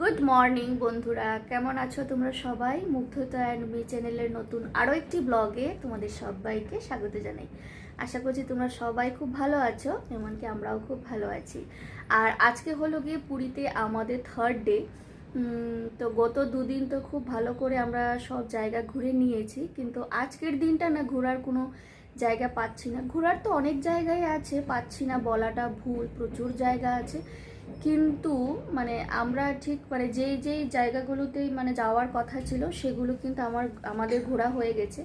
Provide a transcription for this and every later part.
Good morning বন্ধুরা। কেমন আছো তোমরা সবাই? মুগ্ধতা অ্যান্ড মি চ্যানেলের নতুন আরও একটি ব্লগে তোমাদের সবাইকে স্বাগত জানাই। আশা করছি তোমরা সবাই খুব ভালো আছো, এমনকি আমরাও খুব ভালো আছি। আর আজকে হলো গিয়ে পুরীতে আমাদের থার্ড ডে তো গত দুদিন তো খুব ভালো করে আমরা সব জায়গা ঘুরে নিয়েছি, কিন্তু আজকের দিনটা না ঘোরার কোনো জায়গা পাচ্ছি না। ঘোরার তো অনেক জায়গায় আছে, পাচ্ছি না বলাটা ভুল, প্রচুর জায়গা আছে। কিন্তু মানে আমরা ঠিক মানে যেই যেই জায়গাগুলোতেই মানে যাওয়ার কথা ছিল, সেগুলো কিন্তু আমার, আমাদের ঘোরা হয়ে গেছে।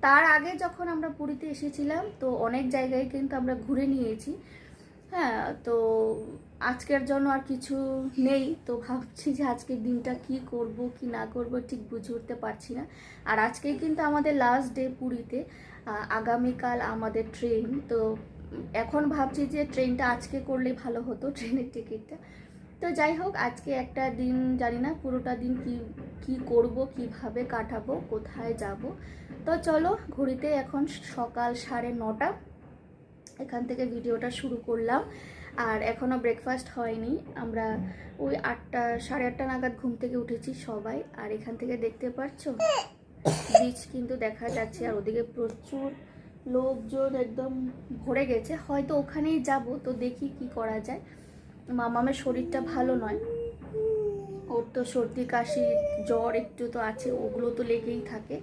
তার আগে যখন আমরা পুরীতে এসেছিলাম, তো অনেক জায়গায় কিন্তু আমরা ঘুরে নিয়েছি। হ্যাঁ তো আজকের জন্য আর কিছু নেই, তো ভাবছি যে আজকের দিনটা কি করব, কি না করব, ঠিক বুঝে উঠতে পারছি না। আর আজকেই কিন্তু আমাদের লাস্ট ডে পুরীতে আগামীকাল আমাদের ট্রেন তো এখন ভাবছি যে ট্রেনটা আজকে করলে ভালো হতো ট্রেনের টিকিটটা। তো যাই হোক আজকে একটা দিন জানি না পুরোটা দিন কি কি করব কীভাবে কাটাবো কোথায় যাব। তো চলো ঘড়িতে এখন সকাল সাড়ে নটা এখান থেকে ভিডিওটা শুরু করলাম। আর এখনও ব্রেকফাস্ট হয়নি আমরা ওই আটটা সাড়ে আটটা নাগাদ ঘুম থেকে উঠেছি সবাই। আর এখান থেকে দেখতে পাচ্ছ বীজ কিন্তু দেখা যাচ্ছে আর ওদিকে প্রচুর লোকজন একদম ভরে গেছে। হয়তো ওখানেই যাব, তো দেখি কি করা যায়। মামামের শরীরটা ভালো নয়। ওর তো সর্দি, কাশি, জ্বর একটু তো আছে, ওগুলো তো লেগেই থাকে।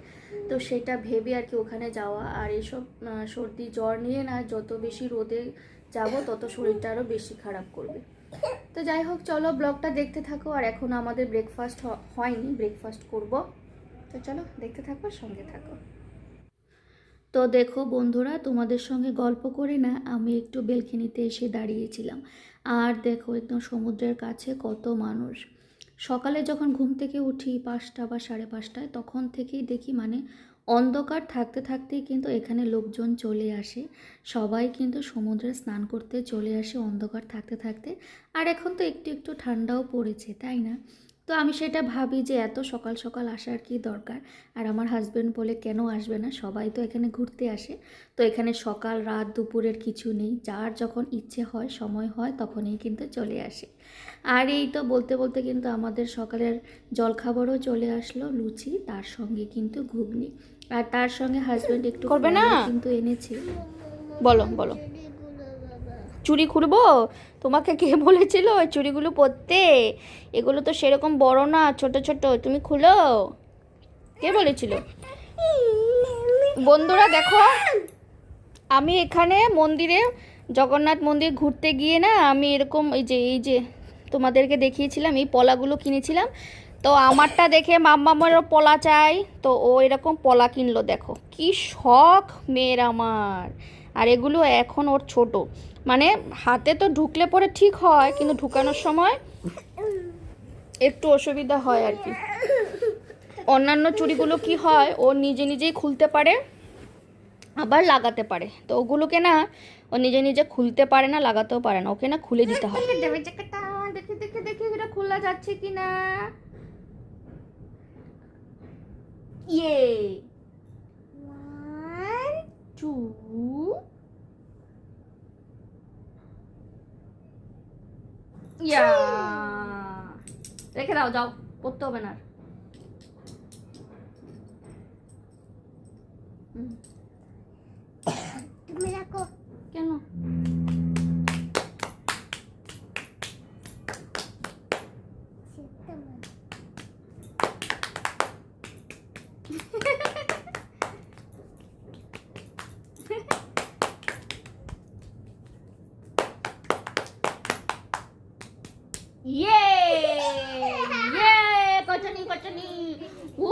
তো সেটা ভেবে আর কি ওখানে যাওয়া। আর এসব সর্দি, জ্বর নিয়ে না যত বেশি রোদে যাব, তত শরীরটা আরও বেশি খারাপ করবে। তো যাই হোক, চলো ব্লগটা দেখতে থাকো। আর এখন আমাদের ব্রেকফাস্ট হয়নি ব্রেকফাস্ট করব। তো চলো দেখতে থাকো, সঙ্গে থাকো। তো দেখো বন্ধুরা, তোমাদের সঙ্গে গল্প করে না আমি একটু বেলকিনিতে এসে দাঁড়িয়েছিলাম। আর দেখো একদম সমুদ্রের কাছে কত মানুষ। সকালে যখন ঘুম থেকে উঠি পাঁচটা বা সাড়ে পাঁচটায়, তখন থেকেই দেখি মানে অন্ধকার থাকতে থাকতেই কিন্তু এখানে লোকজন চলে আসে। সবাই কিন্তু সমুদ্রে স্নান করতে চলে আসে অন্ধকার থাকতে থাকতে। আর এখন তো একটু একটু ঠান্ডাও পড়েছে, তাই না? তো আমি সেটা ভাবি যে এত সকাল সকাল আসার কি দরকার? আর আমার হাজব্যান্ড বলে কেন আসবে না? সবাই তো এখানে ঘুরতে আসে। তো এখানে সকাল রাত দুপুরের কিছু নেই। যার যখন ইচ্ছে হয় সময় হয় তখনই কিন্তু চলে আসে। আর এই তো বলতে বলতে কিন্তু আমাদের সকালের জলখাবারও চলে আসলো লুচি তার সঙ্গে কিন্তু ঘুগনি। আর তার সঙ্গে হাজব্যান্ড একটু করবে না? কিন্তু এনেছে। বলো বলো। চুড়ি খুলবো তোমাকে কে বলেছিল ওই চুড়িগুলো পরতে? এগুলো তো সেরকম বড় না, ছোট ছোট। তুমি খুলো। কে বলেছিল? বন্ধুরা, দেখো, আমি এখানে মন্দিরে, জগন্নাথ মন্দির ঘুরতে গিয়ে না, আমি এরকম এই যে এই যে তোমাদেরকে দেখিয়েছিলাম, এই পলাগুলো কিনেছিলাম। তো আমারটা দেখে মাম্মামেরও পলা চাই। তো ও এরকম পলা কিনলো, দেখো। কি শখ মেয়ের আমার। আর এগুলো এখন ওর ছোট। মানে হাতে তো ঢুকলে পরে ঠিক হয়, কিন্তু ঢুকানোর সময় একটু অসুবিধা হয় আর কি। অন্যান্য চুড়িগুলো কি হয়, ও নিজে নিজেই খুলতে পারে, আবার লাগাতে পারে। তো ওগুলোকে না, ও নিজে নিজে খুলতে পারে না, লাগাতেও পারে না, ওকে না খুলে দিতে হয়। দেখে দেখে দেখে এটা খোলা যাচ্ছে কি না ইয়ে টু ইয়া রেখে দাও যাও পড়তে হবে না আর। হুম। ইয়ে ইয়ে ও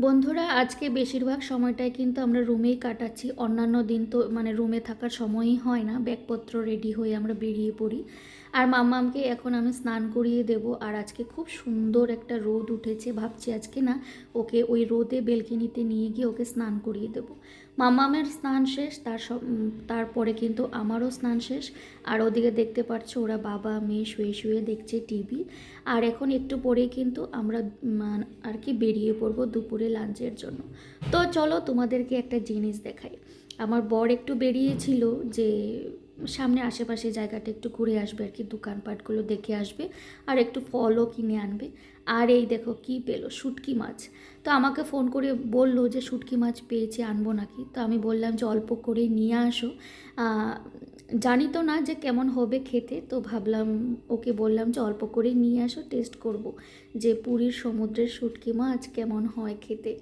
বন্ধুরা, আজকে বেশিরভাগ সময়টাই কিন্তু আমরা রুমেই কাটাচ্ছি। অন্যান্য দিন তো মানে রুমে থাকার সময়ই হয় না। ব্যাগপত্র রেডি হয়ে আমরা বেরিয়ে পড়ি। আর মাম্মামকে এখন আমি স্নান করিয়ে দেব। আর আজকে খুব সুন্দর একটা রোদ উঠেছে, ভাবছি আজকে না ওকে ওই রোদে বেলকিনিতে নিয়ে গিয়ে ওকে স্নান করিয়ে দেব। মাম্মামের স্নান শেষ, তার সব তারপরে কিন্তু আমারও স্নান শেষ। আর ওদিকে দেখতে পাচ্ছ ওরা বাবা, মেয়ে শুয়ে শুয়ে দেখছে টিভি। আর এখন একটু পরে কিন্তু আমরা আর কি বেরিয়ে পড়ব দুপুরে লাঞ্চের জন্য। তো চলো তোমাদেরকে একটা জিনিস দেখাই। আমার বর একটু বেরিয়েছিল যে সামনে আশেপাশে জায়গাটা একটু ঘুরে আসবে আর কি, দোকানপাটগুলো দেখে আসবে আর একটু ফলও কিনে আনবে। আর এই দেখো কি পেল, শুটকি মাছ। তো আমাকে ফোন করে বলল যে শুটকি মাছ পেয়েছে, আনব নাকি? তো আমি বললাম যে অল্প করে নিয়ে আসো। জানি তো না যে কেমন হবে খেতে, তো ভাবলাম, ওকে বললাম যে অল্প করে নিয়ে আসো টেস্ট করব যে পুরীর সমুদ্রের শুটকি মাছ কেমন হয় খেতে।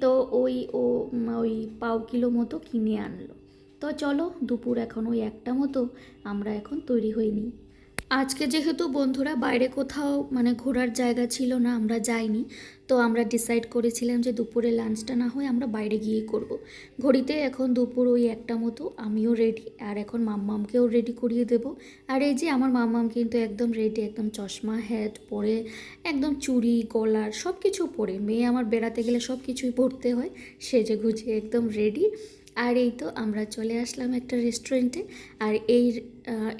তো ওই ও ওই পাও কিলো মতো কিনে আনলো। তো চলো, দুপুর এখন ওই একটা মতো, আমরা এখন তৈরি হইনি আজকে যেহেতু বন্ধুরা বাইরে কোথাও মানে ঘোরার জায়গা ছিল না, আমরা যাইনি, তো আমরা ডিসাইড করেছিলাম যে দুপুরে লাঞ্চটা না হয় আমরা বাইরে গিয়ে করব। ঘড়িতে এখন দুপুর ওই একটা মতো, আমিও রেডি আর এখন মাম্মামকেও রেডি করিয়ে দেব আর এই যে আমার মাম্মাম কিন্তু একদম রেডি একদম চশমা হ্যাট পরে, একদম চুড়ি, গলার সব কিছু পরে, মেয়ে আমার বেড়াতে গেলে সব কিছুই পরতে হয়, সেজে গুজে একদম রেডি আর এই তো আমরা চলে আসলাম একটা রেস্টুরেন্টে আর এই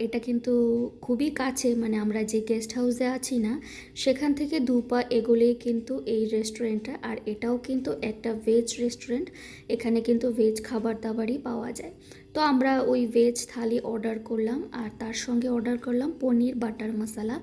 এটা কিন্তু খুবই কাছে মানে আমরা যে গেস্ট হাউসে আছি না, সেখান থেকে দু পা এগোলেই কিন্তু এই রেস্টুরেন্টটা আর এটাও কিন্তু একটা ভেজ রেস্টুরেন্ট এখানে কিন্তু ভেজ খাবার দাবারই পাওয়া যায়। তো আমরা ওই ভেজ থালি অর্ডার করলাম, আর তার সঙ্গে অর্ডার করলাম পনির বাটার মশলা।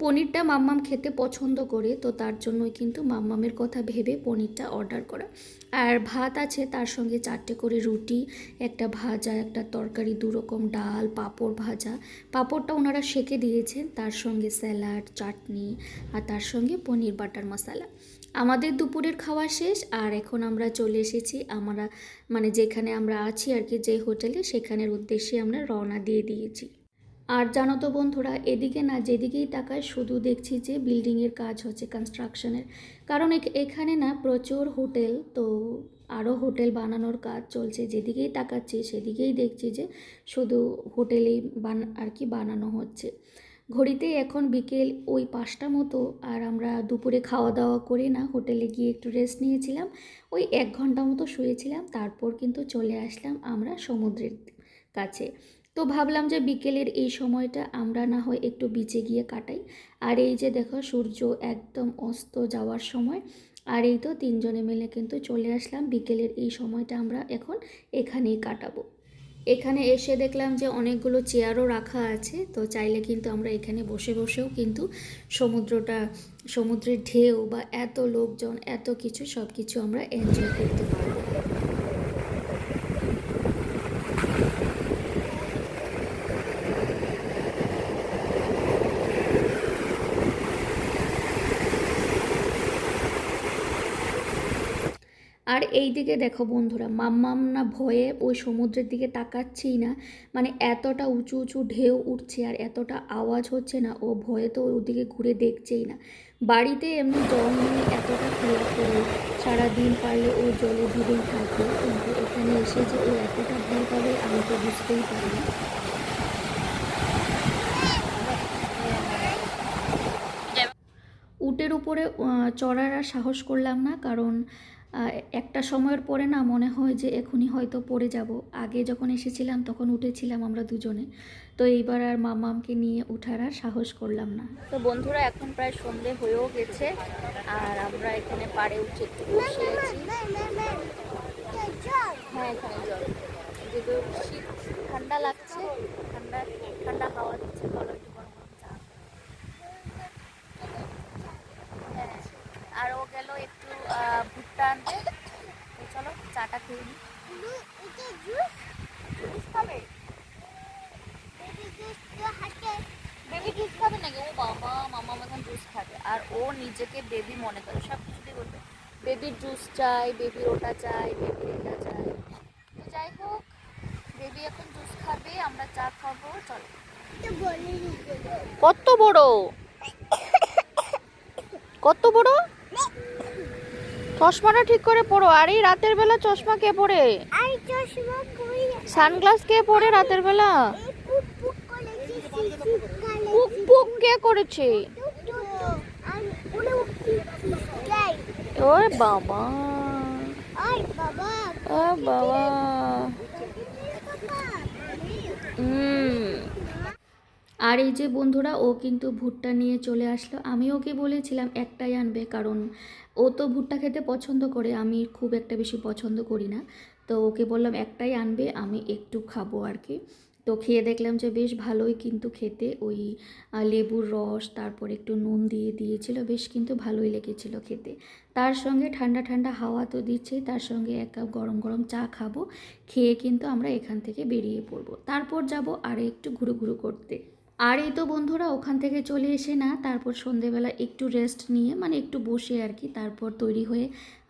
পনিরটা মাম্মাম খেতে পছন্দ করে, তো তার জন্যই কিন্তু মাম্মামের কথা ভেবে পনিরটা অর্ডার করা। আর ভাত আছে তার সঙ্গে চারটে করে রুটি, একটা ভাজা, একটা তরকারি, দু রকম ডাল, পাঁপড় ভাজা। পাঁপড়টা ওনারা সেকে দিয়েছেন, তার সঙ্গে স্যালাড, চাটনি আর তার সঙ্গে পনির বাটার মশলা। আমাদের দুপুরের খাওয়া শেষ আর এখন আমরা চলে এসেছি, আমরা মানে যেখানে আমরা আছি আর কি যে হোটেলে, সেখানের উদ্দেশ্যে আমরা রওনা দিয়ে দিয়েছি। আর জানো তো বন্ধুরা, এদিকে না যেদিকেই তাকায় শুধু দেখছি যে বিল্ডিংয়ের কাজ হচ্ছে কনস্ট্রাকশনের কারণ এখ- এখানে না প্রচুর হোটেল, তো আরও হোটেল বানানোর কাজ চলছে। যেদিকেই তাকাচ্ছি সেদিকেই দেখছি যে শুধু হোটেলেই বান আর কি বানানো হচ্ছে। ঘড়িতে এখন বিকেল ওই পাঁচটা মতো, আর আমরা দুপুরে খাওয়া দাওয়া করে না হোটেলে গিয়ে একটু রেস্ট নিয়েছিলাম। ওই এক ঘণ্টা মতো শুয়েছিলাম, তারপর কিন্তু চলে আসলাম আমরা সমুদ্রের কাছে। তো ভাবলাম যে বিকেলের এই সময়টা আমরা না হয় একটু বিচে গিয়ে কাটাই। আর এই যে দেখো, সূর্য একদম অস্ত যাওয়ার সময়। আর এই তো তিনজনে মিলে কিন্তু চলে আসলাম। বিকেলের এই সময়টা আমরা এখন এখানেই কাটাবো। এখানে এসে দেখলাম যে অনেকগুলো চেয়ারও রাখা আছে। তো চাইলে কিন্তু আমরা এখানে বসে বসেও কিন্তু সমুদ্রটা, সমুদ্রের ঢেউ বা এত লোকজন, এত কিছু সব কিছু আমরা এনজয় করতে পারব। আর এই দিকে দেখো বন্ধুরা মাম্মাম না ভয়ে ওই সমুদ্রের দিকে তাকাচ্ছেই না। মানে এতটা উঁচু উঁচু ঢেউ উঠছে আর এতটা আওয়াজ হচ্ছে না, ও ভয়ে তো ওদিকে ঘুরে দেখছেই না। বাড়িতে এমনি জল নিয়ে এতটা খেলা করে, সারাদিন পারলে ও জলে ডুবেই থাকে কিন্তু এখানে এসে যে ও এতটা ভয় পাবে, আমি তো বুঝতেই পারি না। উটের উপরে চড়ার আর সাহস করলাম না, কারণ একটা সময়ের পরে না মনে হয় যে এখনই হয়তো পড়ে যাব। আগে যখন এসেছিলাম তখন উঠেছিলাম আমরা দুজনে। তো এইবার আর মামামকে নিয়ে উঠার আর সাহস করলাম না। তো বন্ধুরা, এখন প্রায় সন্ধে হয়েও গেছে আর আমরা এখানে পাড়ে উঠে হ্যাঁ শীত ঠান্ডা লাগছে, ঠান্ডা ঠান্ডা হাওয়া দিচ্ছে একটু গরম গরম চা হ্যাঁ আর ও গেল একটু ভুট্টা আনতে। তো চলো চাটা খেয়ে নিই জুস খাবে? বেবি জুস খাবে নাকি? ও বাবা মামা এখন জুস খাবে। আর ও নিজেকে বেবি মনে করে সব কিছুতেই বলবে বেবির জুস চাই বেবির ওটা চাই বেবির এটা চাই। তো যাই হোক বেবি এখন জুস খাবে আমরা চা খাব চলো। কত বড়? কত বড়? চশমাটা ঠিক করে পড়ো আর এই রাতের বেলা চশমা কে পরে? সানগ্লাস কে পরে রাতের বেলা? পুক পুক কে করেছে? ওরে বাবা। ও বাবা হুম। আর এই যে বন্ধুরা, ও কিন্তু ভুট্টা নিয়ে চলে আসলো। আমি ওকে বলেছিলাম, একটাই আনবে, কারণ ও তো ভুট্টা খেতে পছন্দ করে, আমি খুব একটা বেশি পছন্দ করি না। তো ওকে বললাম, একটাই আনবে, আমি একটু খাব আর কি। তো খেয়ে দেখলাম যে বেশ ভালোই কিন্তু খেতে। ওই লেবুর রস, তারপর একটু নুন দিয়ে দিয়েছিল, বেশ কিন্তু ভালোই লেগেছিল খেতে। তার সঙ্গে ঠান্ডা ঠান্ডা হাওয়া তো দিচ্ছে, তার সঙ্গে এক কাপ গরম গরম চা খাব, খেয়ে কিন্তু আমরা এখান থেকে বেরিয়ে পড়ব। তারপর যাব আর একটু ঘুরু ঘুরু করতে। আর এই তো বন্ধুরা ওখান থেকে চলে এসে না, তারপর সন্ধেবেলা একটু রেস্ট নিয়ে মানে একটু বসে আর কি, তারপর তৈরি হয়ে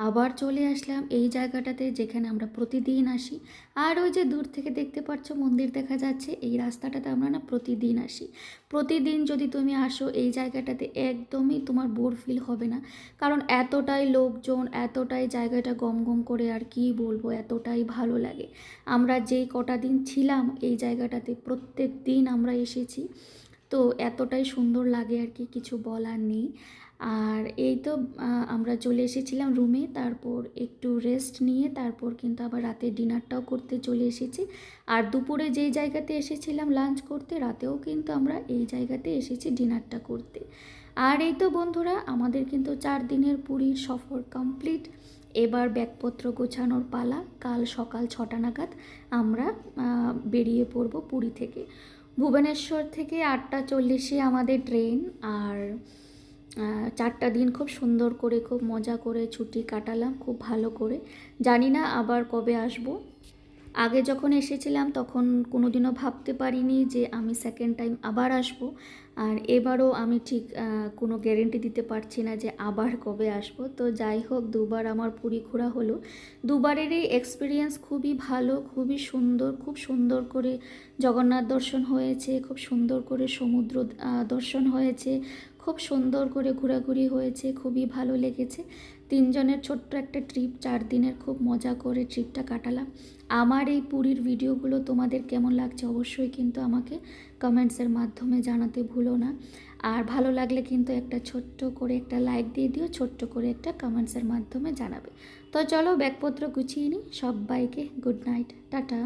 আবার চলে আসলাম এই জায়গাটাতে যেখানে আমরা প্রতিদিন আসি। আর ওই যে দূর থেকে দেখতে পাচ্ছ মন্দির দেখা যাচ্ছে, এই রাস্তাটাতে আমরা না প্রতিদিন আসি। প্রতিদিন যদি তুমি আসো এই জায়গাটাতে একদমই তোমার বোর ফিল হবে না। কারণ এতটাই লোকজন, এতটাই জায়গাটা গম গম করে আর কি বলব, এতটাই ভালো লাগে। আমরা যেই কটা দিন ছিলাম এই জায়গাটাতে প্রত্যেক দিন আমরা এসেছি। তো এতটাই সুন্দর লাগে আর কি, কিছু বলার নেই। আর এই তো আমরা চলে এসেছিলাম রুমে তারপর একটু রেস্ট নিয়ে, তারপর কিন্তু আবার রাতে ডিনারটাও করতে চলে এসেছি। আর দুপুরে যেই জায়গাতে এসেছিলাম লাঞ্চ করতে, রাতেও কিন্তু আমরা এই জায়গাতে এসেছি ডিনারটা করতে। আর এই তো বন্ধুরা, আমাদের কিন্তু চার দিনের পুরীর সফর কমপ্লিট এবার ব্যাগপত্র গোছানোর পালা, কাল সকাল ছটা নাগাদ আমরা বেরিয়ে পড়ব পুরী থেকে। ভুবনেশ্বর থেকে আটটা চল্লিশে আমাদের ট্রেন আর চারটা দিন খুব সুন্দর করে, খুব মজা করে ছুটি কাটালাম, খুব ভালো করে। জানি না আবার কবে আসব। আগে যখন এসেছিলাম তখন কোনোদিনও ভাবতে পারিনি যে আমি সেকেন্ড টাইম আবার আসব। আর এবারও আমি ঠিক কোনো গ্যারেন্টি দিতে পারছি না যে আবার কবে আসব। তো যাই হোক, দুবার আমার পুরী ঘোরা হলো। দুবারেরই এক্সপিরিয়েন্স খুবই ভালো, খুবই সুন্দর, খুব সুন্দর করে জগন্নাথ দর্শন হয়েছে, খুব সুন্দর করে সমুদ্র দর্শন হয়েছে খুব সুন্দর করে ঘোরাঘুরি হয়েছে, খুবই ভালো লেগেছে। তিনজনের ছোট্ট একটা ট্রিপ চার দিনের খুব মজা করে ট্রিপটা কাটালাম। আমার এই পুরীর ভিডিওগুলো তোমাদের কেমন লাগছে অবশ্যই কিন্তু আমাকে কমেন্টসের মাধ্যমে জানাতে ভুলো না। আর ভালো লাগলে কিন্তু একটা ছোট্ট করে একটা লাইক দিয়ে দিও, ছোট্ট করে একটা কমেন্টসের মাধ্যমে জানাবে। তো চলো ব্যাগপত্র গুছিয়ে নিই, সবাইকে গুড নাইট টাটা।